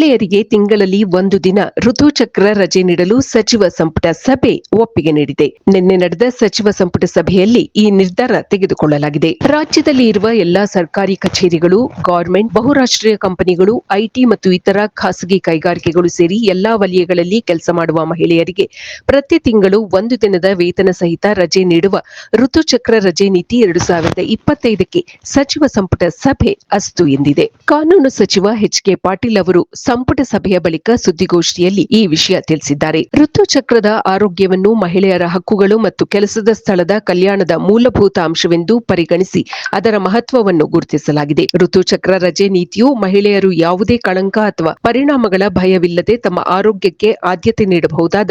ಮಹಿಳೆಯರಿಗೆ ತಿಂಗಳಲ್ಲಿ ಒಂದು ದಿನ ಋತುಚಕ್ರ ರಜೆ ನೀಡಲು ಸಚಿವ ಸಂಪುಟ ಸಭೆ ಒಪ್ಪಿಗೆ ನೀಡಿದೆ. ನಿನ್ನೆ ನಡೆದ ಸಚಿವ ಸಂಪುಟ ಸಭೆಯಲ್ಲಿ ಈ ನಿರ್ಧಾರ ತೆಗೆದುಕೊಳ್ಳಲಾಗಿದೆ. ರಾಜ್ಯದಲ್ಲಿ ಇರುವ ಎಲ್ಲಾ ಸರ್ಕಾರಿ ಕಚೇರಿಗಳು ಗವರ್ಮೆಂಟ್ ಬಹುರಾಷ್ಟ್ರೀಯ ಕಂಪನಿಗಳು ಐಟಿ ಮತ್ತು ಇತರ ಖಾಸಗಿ ಕೈಗಾರಿಕೆಗಳು ಸೇರಿ ಎಲ್ಲಾ ವಲಯಗಳಲ್ಲಿ ಕೆಲಸ ಮಾಡುವ ಮಹಿಳೆಯರಿಗೆ ಪ್ರತಿ ತಿಂಗಳು ಒಂದು ದಿನದ ವೇತನ ಸಹಿತ ರಜೆ ನೀಡುವ ಋತುಚಕ್ರ ರಜೆ ನೀತಿ ಎರಡು ಸಾವಿರದ ಇಪ್ಪತ್ತೈದಕ್ಕೆ ಸಚಿವ ಸಂಪುಟ ಸಭೆ ಅಸ್ತು ಎಂದಿದೆ. ಕಾನೂನು ಸಚಿವ ಎಚ್ ಕೆ ಪಾಟೀಲ್ ಅವರು ಸಂಪುಟ ಸಭೆಯ ಬಳಿಕ ಸುದ್ದಿಗೋಷ್ಠಿಯಲ್ಲಿ ಈ ವಿಷಯ ತಿಳಿಸಿದ್ದಾರೆ. ಋತುಚಕ್ರದ ಆರೋಗ್ಯವನ್ನು ಮಹಿಳೆಯರ ಹಕ್ಕುಗಳು ಮತ್ತು ಕೆಲಸದ ಸ್ಥಳದ ಕಲ್ಯಾಣದ ಮೂಲಭೂತ ಅಂಶವೆಂದು ಪರಿಗಣಿಸಿ ಅದರ ಮಹತ್ವವನ್ನು ಗುರುತಿಸಲಾಗಿದೆ. ಋತುಚಕ್ರ ರಜೆ ನೀತಿಯು ಮಹಿಳೆಯರು ಯಾವುದೇ ಕಳಂಕ ಅಥವಾ ಪರಿಣಾಮಗಳ ಭಯವಿಲ್ಲದೆ ತಮ್ಮ ಆರೋಗ್ಯಕ್ಕೆ ಆದ್ಯತೆ ನೀಡಬಹುದಾದ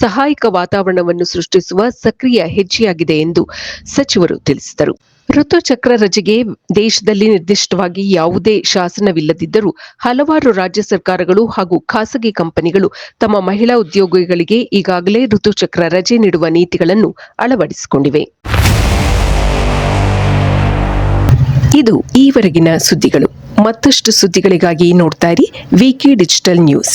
ಸಹಾಯಕ ವಾತಾವರಣವನ್ನು ಸೃಷ್ಟಿಸುವ ಸಕ್ರಿಯ ಹೆಜ್ಜೆಯಾಗಿದೆ ಎಂದು ಸಚಿವರು ತಿಳಿಸಿದರು. ಋತುಚಕ್ರ ರಜೆಗೆ ದೇಶದಲ್ಲಿ ನಿರ್ದಿಷ್ಟವಾಗಿ ಯಾವುದೇ ಶಾಸನವಿಲ್ಲದಿದ್ದರೂ ಹಲವಾರು ರಾಜ್ಯ ಸರ್ಕಾರಗಳು ಹಾಗೂ ಖಾಸಗಿ ಕಂಪನಿಗಳು ತಮ್ಮ ಮಹಿಳಾ ಉದ್ಯೋಗಿಗಳಿಗೆ ಈಗಾಗಲೇ ಋತುಚಕ್ರ ರಜೆ ನೀಡುವ ನೀತಿಗಳನ್ನು ಅಳವಡಿಸಿಕೊಂಡಿವೆ. ಇದು ಈವರೆಗಿನ ಸುದ್ದಿಗಳು. ಮತ್ತಷ್ಟು ಸುದ್ದಿಗಳಿಗಾಗಿ ನೋಡ್ತಾ ಇರಿ ವಿಕೆ ಡಿಜಿಟಲ್ ನ್ಯೂಸ್